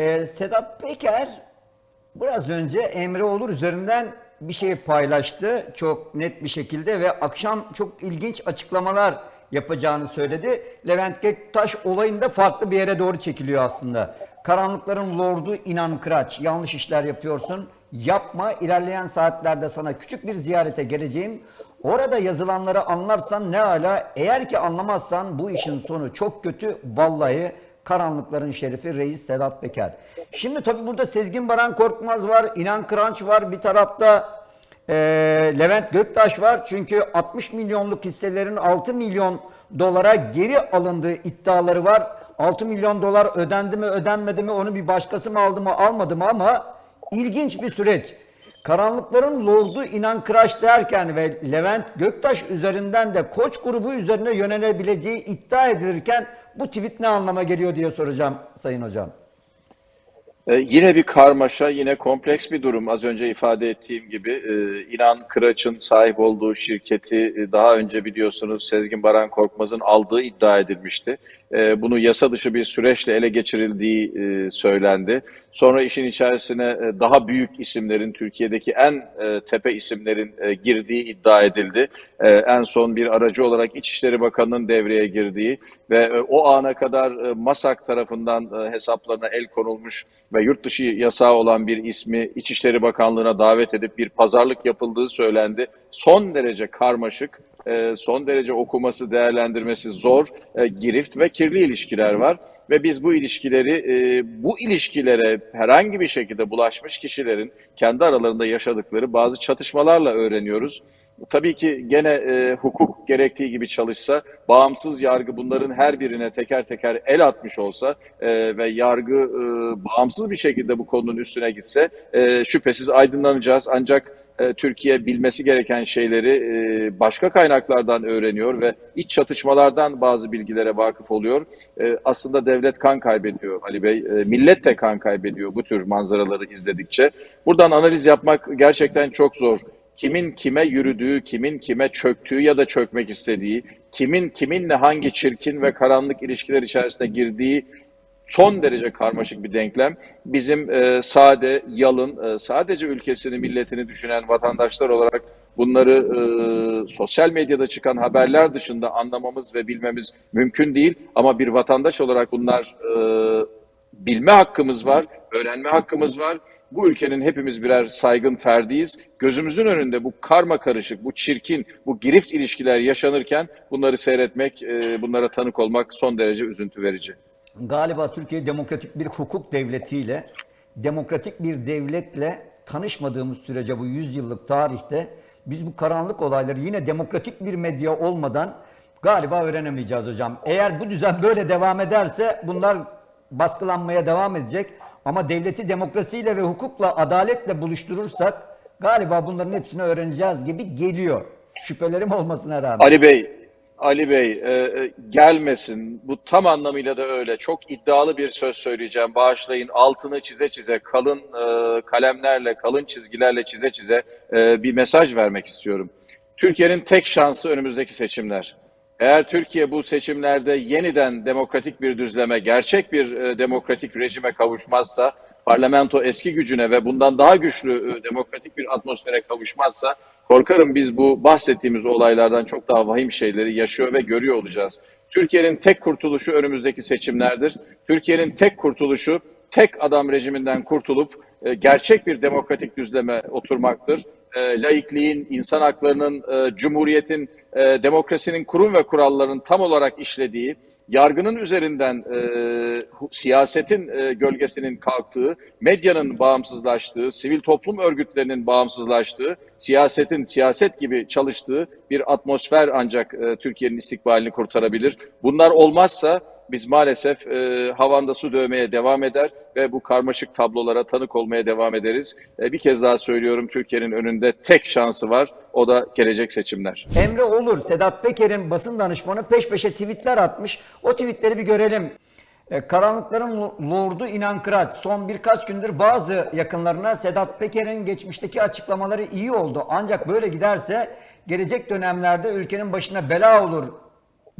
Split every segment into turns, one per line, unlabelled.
Ee, Sedat Peker biraz önce Emre Olur üzerinden bir şey paylaştı çok net bir şekilde ve akşam çok ilginç açıklamalar yapacağını söyledi. Levent Göktaş olayında farklı bir yere doğru çekiliyor aslında. Karanlıkların lordu İnan Kıraç yanlış işler yapıyorsun. Yapma ilerleyen saatlerde sana küçük bir ziyarete geleceğim. Orada yazılanları anlarsan ne ala eğer ki anlamazsan bu işin sonu çok kötü vallahi karanlıkların şerifi reis Sedat Peker. Şimdi tabi burada Sezgin Baran Korkmaz var, İnan Kıranç var bir tarafta ee, Levent Göktaş var çünkü 60 milyonluk hisselerin 6 milyon dolara geri alındığı iddiaları var. 6 milyon dolar ödendi mi ödenmedi mi onu bir başkası mı aldı mı almadı mı ama ilginç bir süreç. Karanlıkların Lord'u İnan Kıraç derken ve Levent Göktaş üzerinden de koç grubu üzerine yönelebileceği iddia edilirken bu tweet ne anlama geliyor diye soracağım Sayın Hocam.
Ee, yine bir karmaşa, yine kompleks bir durum. Az önce ifade ettiğim gibi e, İnan Kıraç'ın sahip olduğu şirketi e, daha önce biliyorsunuz Sezgin Baran Korkmaz'ın aldığı iddia edilmişti. E, bunu yasa dışı bir süreçle ele geçirildiği e, söylendi. Sonra işin içerisine e, daha büyük isimlerin, Türkiye'deki en e, tepe isimlerin e, girdiği iddia edildi. E, en son bir aracı olarak İçişleri Bakanı'nın devreye girdiği ve e, o ana kadar e, MASAK tarafından e, hesaplarına el konulmuş ve yurt dışı yasağı olan bir ismi İçişleri Bakanlığı'na davet edip bir pazarlık yapıldığı söylendi. Son derece karmaşık, e, son derece okuması, değerlendirmesi zor, e, girift ve kirli ilişkiler var. Ve biz bu ilişkileri, e, bu ilişkilere herhangi bir şekilde bulaşmış kişilerin kendi aralarında yaşadıkları bazı çatışmalarla öğreniyoruz. Tabii ki gene e, hukuk gerektiği gibi çalışsa, bağımsız yargı bunların her birine teker teker el atmış olsa e, ve yargı e, bağımsız bir şekilde bu konunun üstüne gitse e, şüphesiz aydınlanacağız. Ancak e, Türkiye bilmesi gereken şeyleri e, başka kaynaklardan öğreniyor ve iç çatışmalardan bazı bilgilere vakıf oluyor. E, aslında devlet kan kaybediyor Ali Bey, e, millet de kan kaybediyor bu tür manzaraları izledikçe. Buradan analiz yapmak gerçekten çok zor kimin kime yürüdüğü, kimin kime çöktüğü ya da çökmek istediği, kimin kiminle hangi çirkin ve karanlık ilişkiler içerisine girdiği son derece karmaşık bir denklem. Bizim e, sade, yalın, e, sadece ülkesini, milletini düşünen vatandaşlar olarak bunları e, sosyal medyada çıkan haberler dışında anlamamız ve bilmemiz mümkün değil. Ama bir vatandaş olarak bunlar e, bilme hakkımız var, öğrenme hakkımız var bu ülkenin hepimiz birer saygın ferdiyiz. Gözümüzün önünde bu karma karışık, bu çirkin, bu girift ilişkiler yaşanırken bunları seyretmek, e, bunlara tanık olmak son derece üzüntü verici.
Galiba Türkiye demokratik bir hukuk devletiyle, demokratik bir devletle tanışmadığımız sürece bu 100 yıllık tarihte biz bu karanlık olayları yine demokratik bir medya olmadan galiba öğrenemeyeceğiz hocam. Eğer bu düzen böyle devam ederse bunlar baskılanmaya devam edecek. Ama devleti demokrasiyle ve hukukla, adaletle buluşturursak galiba bunların hepsini öğreneceğiz gibi geliyor. Şüphelerim olmasına rağmen.
Ali Bey, Ali Bey e, e, gelmesin. Bu tam anlamıyla da öyle. Çok iddialı bir söz söyleyeceğim. Bağışlayın. Altını çize çize, kalın e, kalemlerle, kalın çizgilerle çize çize e, bir mesaj vermek istiyorum. Türkiye'nin tek şansı önümüzdeki seçimler. Eğer Türkiye bu seçimlerde yeniden demokratik bir düzleme, gerçek bir e, demokratik rejime kavuşmazsa, parlamento eski gücüne ve bundan daha güçlü e, demokratik bir atmosfere kavuşmazsa, korkarım biz bu bahsettiğimiz olaylardan çok daha vahim şeyleri yaşıyor ve görüyor olacağız. Türkiye'nin tek kurtuluşu önümüzdeki seçimlerdir. Türkiye'nin tek kurtuluşu tek adam rejiminden kurtulup e, gerçek bir demokratik düzleme oturmaktır. E, laikliğin, insan haklarının, e, cumhuriyetin, e, demokrasinin kurum ve kurallarının tam olarak işlediği, yargının üzerinden e, siyasetin e, gölgesinin kalktığı, medyanın bağımsızlaştığı, sivil toplum örgütlerinin bağımsızlaştığı, siyasetin siyaset gibi çalıştığı bir atmosfer ancak e, Türkiye'nin istikbalini kurtarabilir. Bunlar olmazsa biz maalesef e, havanda su dövmeye devam eder ve bu karmaşık tablolara tanık olmaya devam ederiz. E, bir kez daha söylüyorum Türkiye'nin önünde tek şansı var. O da gelecek seçimler.
Emre Olur, Sedat Peker'in basın danışmanı peş peşe tweetler atmış. O tweetleri bir görelim. E, Karanlıkların Lordu İnan Kıraç son birkaç gündür bazı yakınlarına Sedat Peker'in geçmişteki açıklamaları iyi oldu. Ancak böyle giderse gelecek dönemlerde ülkenin başına bela olur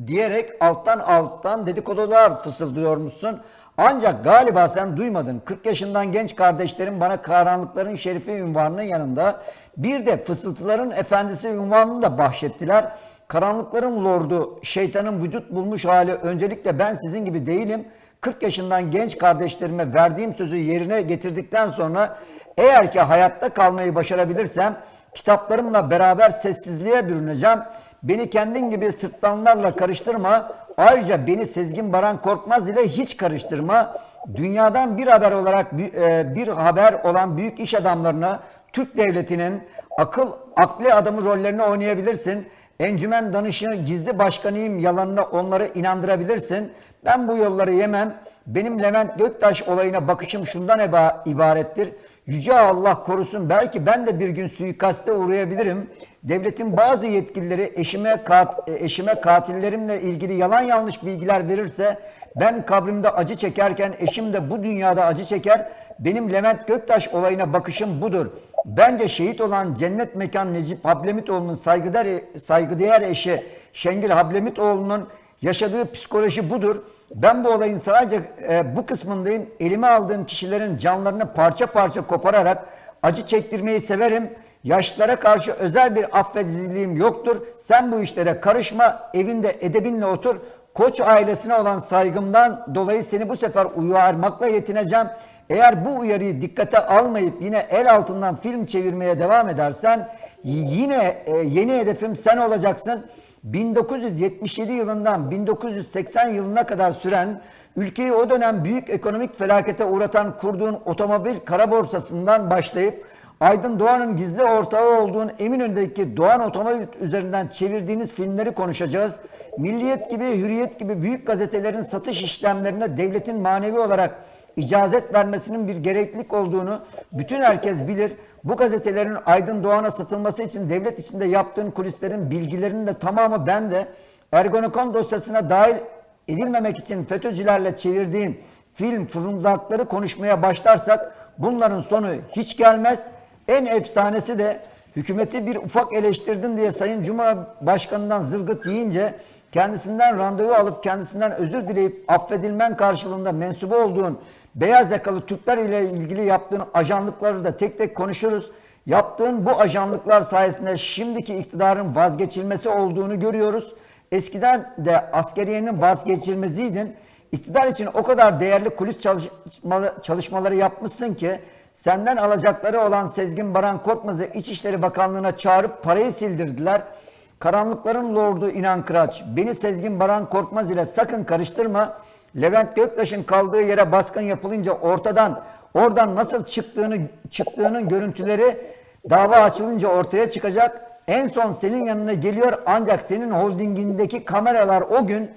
diyerek alttan alttan dedikodular fısıldıyormuşsun. Ancak galiba sen duymadın. 40 yaşından genç kardeşlerim bana karanlıkların şerifi ünvanının yanında bir de fısıltıların efendisi ünvanını da bahşettiler. Karanlıkların lordu, şeytanın vücut bulmuş hali öncelikle ben sizin gibi değilim. 40 yaşından genç kardeşlerime verdiğim sözü yerine getirdikten sonra eğer ki hayatta kalmayı başarabilirsem kitaplarımla beraber sessizliğe bürüneceğim. Beni kendin gibi sırtlanlarla karıştırma. Ayrıca beni Sezgin Baran Korkmaz ile hiç karıştırma. Dünyadan bir haber olarak bir, bir haber olan büyük iş adamlarına Türk devletinin akıl akli adamı rollerini oynayabilirsin. Encümen danışını gizli başkanıyım yalanına onları inandırabilirsin. Ben bu yolları yemem. Benim Levent Göktaş olayına bakışım şundan eba- ibarettir. Yüce Allah korusun belki ben de bir gün suikaste uğrayabilirim. Devletin bazı yetkilileri eşime, kat, eşime katillerimle ilgili yalan yanlış bilgiler verirse ben kabrimde acı çekerken eşim de bu dünyada acı çeker. Benim Levent Göktaş olayına bakışım budur. Bence şehit olan cennet mekan Necip Hablemitoğlu'nun saygıdeğer, saygıdeğer eşi Şengül Hablemitoğlu'nun yaşadığı psikoloji budur. Ben bu olayın sadece e, bu kısmındayım. Elime aldığım kişilerin canlarını parça parça kopararak acı çektirmeyi severim. Yaşlılara karşı özel bir affediciliğim yoktur. Sen bu işlere karışma, evinde edebinle otur. Koç ailesine olan saygımdan dolayı seni bu sefer uyarmakla yetineceğim. Eğer bu uyarıyı dikkate almayıp yine el altından film çevirmeye devam edersen yine e, yeni hedefim sen olacaksın. 1977 yılından 1980 yılına kadar süren ülkeyi o dönem büyük ekonomik felakete uğratan kurduğun otomobil kara borsasından başlayıp Aydın Doğan'ın gizli ortağı olduğun Eminönü'ndeki Doğan Otomobil üzerinden çevirdiğiniz filmleri konuşacağız. Milliyet gibi, Hürriyet gibi büyük gazetelerin satış işlemlerine devletin manevi olarak icazet vermesinin bir gereklilik olduğunu bütün herkes bilir. Bu gazetelerin Aydın Doğan'a satılması için devlet içinde yaptığın kulislerin bilgilerinin de tamamı bende. Ergonokon dosyasına dahil edilmemek için FETÖ'cülerle çevirdiğin film fırıldakları konuşmaya başlarsak bunların sonu hiç gelmez. En efsanesi de hükümeti bir ufak eleştirdin diye Sayın Cumhurbaşkanı'ndan zılgıt yiyince kendisinden randevu alıp kendisinden özür dileyip affedilmen karşılığında mensubu olduğun beyaz yakalı Türkler ile ilgili yaptığın ajanlıkları da tek tek konuşuruz. Yaptığın bu ajanlıklar sayesinde şimdiki iktidarın vazgeçilmesi olduğunu görüyoruz. Eskiden de askeriyenin vazgeçilmeziydin. İktidar için o kadar değerli kulis çalışmaları yapmışsın ki senden alacakları olan Sezgin Baran Korkmaz'ı İçişleri Bakanlığı'na çağırıp parayı sildirdiler. Karanlıkların lordu İnan Kıraç, beni Sezgin Baran Korkmaz ile sakın karıştırma. Levent Göktaş'ın kaldığı yere baskın yapılınca ortadan, oradan nasıl çıktığını çıktığının görüntüleri dava açılınca ortaya çıkacak. En son senin yanına geliyor ancak senin holdingindeki kameralar o gün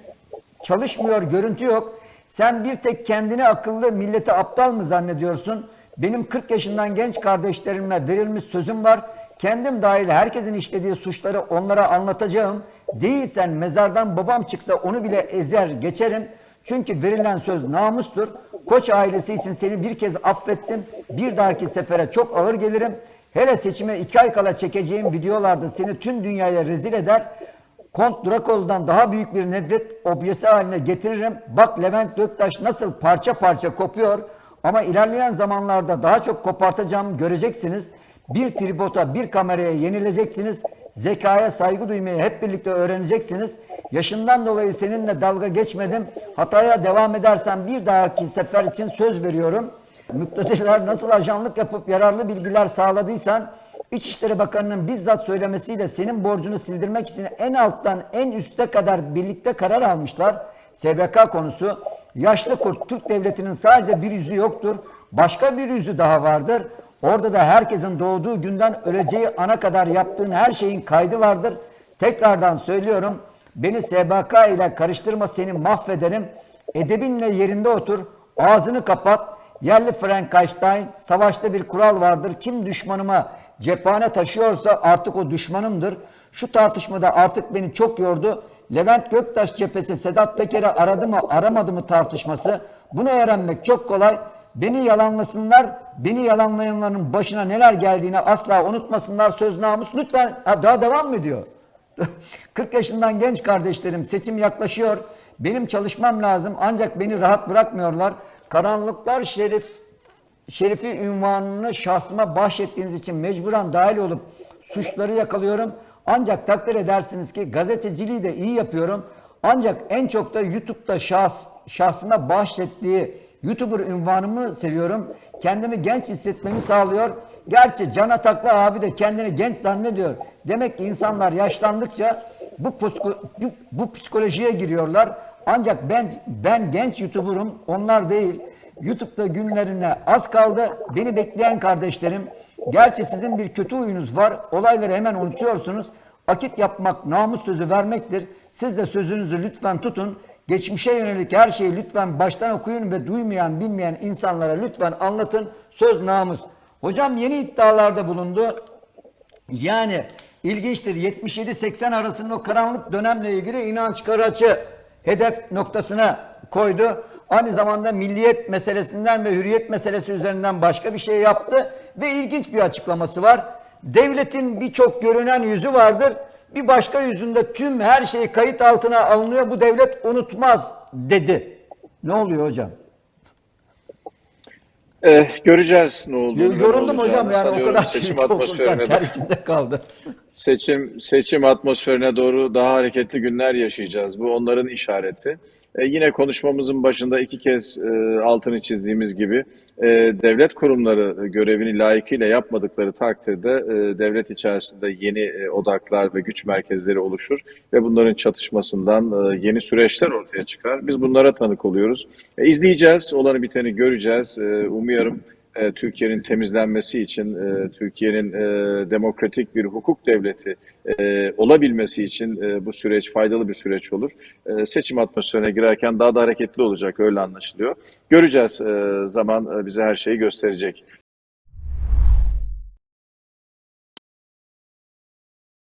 çalışmıyor, görüntü yok. Sen bir tek kendini akıllı, milleti aptal mı zannediyorsun? Benim 40 yaşından genç kardeşlerimle verilmiş sözüm var. Kendim dahil herkesin işlediği suçları onlara anlatacağım. Değilsen mezardan babam çıksa onu bile ezer geçerim. Çünkü verilen söz namustur. Koç ailesi için seni bir kez affettim. Bir dahaki sefere çok ağır gelirim. Hele seçime iki ay kala çekeceğim videolarda seni tüm dünyaya rezil eder. Kont Drakol'dan daha büyük bir nefret objesi haline getiririm. Bak Levent Göktaş nasıl parça parça kopuyor. Ama ilerleyen zamanlarda daha çok kopartacağım göreceksiniz. Bir tripota, bir kameraya yenileceksiniz. Zekaya saygı duymayı hep birlikte öğreneceksiniz. Yaşından dolayı seninle dalga geçmedim. Hataya devam edersen bir dahaki sefer için söz veriyorum. Mükteseler nasıl ajanlık yapıp yararlı bilgiler sağladıysan İçişleri Bakanı'nın bizzat söylemesiyle senin borcunu sildirmek için en alttan en üste kadar birlikte karar almışlar. SBK konusu yaşlı kurt Türk devletinin sadece bir yüzü yoktur. Başka bir yüzü daha vardır. Orada da herkesin doğduğu günden öleceği ana kadar yaptığın her şeyin kaydı vardır. Tekrardan söylüyorum. Beni SBK ile karıştırma seni mahvederim. Edebinle yerinde otur. Ağzını kapat. Yerli Frankenstein savaşta bir kural vardır. Kim düşmanıma cephane taşıyorsa artık o düşmanımdır. Şu tartışmada artık beni çok yordu. Levent Göktaş cephesi Sedat Peker'i aradı mı aramadı mı tartışması. Bunu öğrenmek çok kolay. Beni yalanlasınlar, beni yalanlayanların başına neler geldiğini asla unutmasınlar. Söz namus lütfen ha, daha devam mı diyor? 40 yaşından genç kardeşlerim seçim yaklaşıyor. Benim çalışmam lazım ancak beni rahat bırakmıyorlar. Karanlıklar şerif Şerifi ünvanını şahsıma bahşettiğiniz için mecburen dahil olup suçları yakalıyorum. Ancak takdir edersiniz ki gazeteciliği de iyi yapıyorum. Ancak en çok da YouTube'da şahs, şahsıma bahşettiği YouTuber ünvanımı seviyorum. Kendimi genç hissetmemi sağlıyor. Gerçi Can Ataklı abi de kendini genç zannediyor. Demek ki insanlar yaşlandıkça bu, bu psikolojiye giriyorlar. Ancak ben ben genç YouTuber'ım, onlar değil. YouTube'da günlerine az kaldı. Beni bekleyen kardeşlerim, gerçi sizin bir kötü huyunuz var. Olayları hemen unutuyorsunuz. Akit yapmak namus sözü vermektir. Siz de sözünüzü lütfen tutun. Geçmişe yönelik her şeyi lütfen baştan okuyun ve duymayan, bilmeyen insanlara lütfen anlatın. Söz namus. Hocam yeni iddialarda bulundu. Yani ilginçtir 77-80 arasında o karanlık dönemle ilgili inanç Karaç'ı hedef noktasına koydu. Aynı zamanda milliyet meselesinden ve hürriyet meselesi üzerinden başka bir şey yaptı ve ilginç bir açıklaması var. Devletin birçok görünen yüzü vardır. Bir başka yüzünde tüm her şey kayıt altına alınıyor. Bu devlet unutmaz dedi. Ne oluyor hocam?
Eh, göreceğiz ne olduğunu. ve ne
Yoruldum hocam yani o
sanıyorum.
kadar
seçim atmosferine
ter
de-
içinde kaldı.
seçim seçim atmosferine doğru daha hareketli günler yaşayacağız. Bu onların işareti. E, yine konuşmamızın başında iki kez e, altını çizdiğimiz gibi e, devlet kurumları görevini layıkıyla yapmadıkları takdirde devlet içerisinde yeni odaklar ve güç merkezleri oluşur ve bunların çatışmasından yeni süreçler ortaya çıkar. Biz bunlara tanık oluyoruz. E, izleyeceğiz, olanı biteni göreceğiz. E, umuyorum e, Türkiye'nin temizlenmesi için, e, Türkiye'nin e, demokratik bir hukuk devleti olabilmesi için bu süreç faydalı bir süreç olur. Seçim atmosferine girerken daha da hareketli olacak öyle anlaşılıyor. Göreceğiz. Zaman bize her şeyi gösterecek.